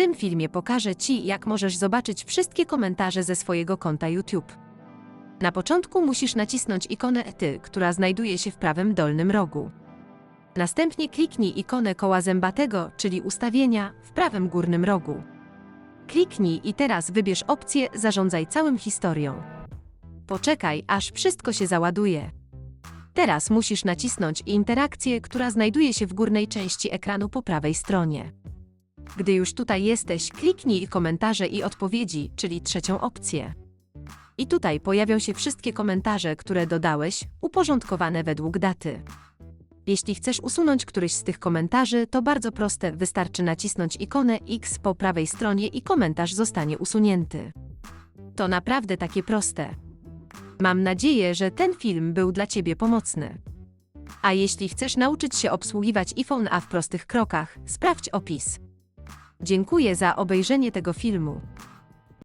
tym filmie pokażę Ci, jak możesz zobaczyć wszystkie komentarze ze swojego konta YouTube. Na początku musisz nacisnąć ikonę Ty, która znajduje się w prawym dolnym rogu. Następnie kliknij ikonę koła zębatego, czyli ustawienia, w prawym górnym rogu. Kliknij i teraz wybierz opcję Zarządzaj całym historią. Poczekaj, aż wszystko się załaduje. Teraz musisz nacisnąć interakcję, która znajduje się w górnej części ekranu po prawej stronie. Gdy już tutaj jesteś, kliknij komentarze i odpowiedzi, czyli trzecią opcję. I tutaj pojawią się wszystkie komentarze, które dodałeś, uporządkowane według daty. Jeśli chcesz usunąć któryś z tych komentarzy, to bardzo proste, wystarczy nacisnąć ikonę X po prawej stronie i komentarz zostanie usunięty. To naprawdę takie proste. Mam nadzieję, że ten film był dla Ciebie pomocny. A jeśli chcesz nauczyć się obsługiwać iPhone A w prostych krokach, sprawdź opis. Dziękuję za obejrzenie tego filmu.